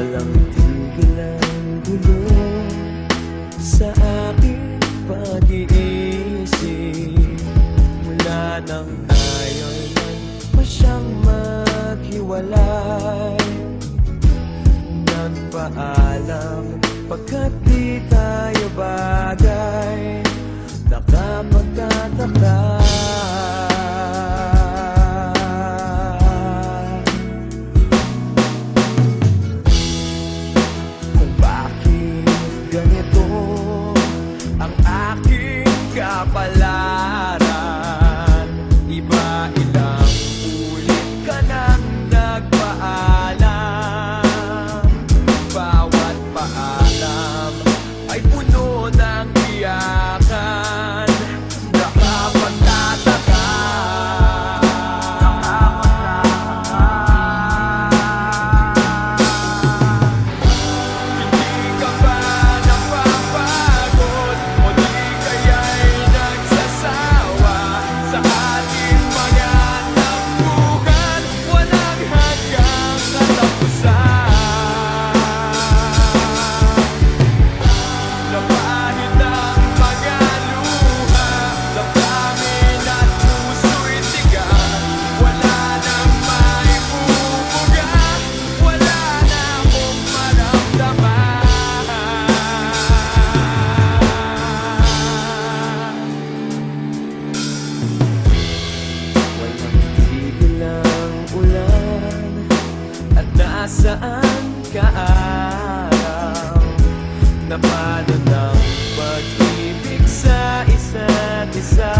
Walang tigil ang gulo Sa aking pag-iisip. Mula nang tayo'y nagpasyang maghiwalay. Nagpaalam pagkat di tayo my eyes. nasaan ka araw Napano ng pag-ibig sa isa't isa?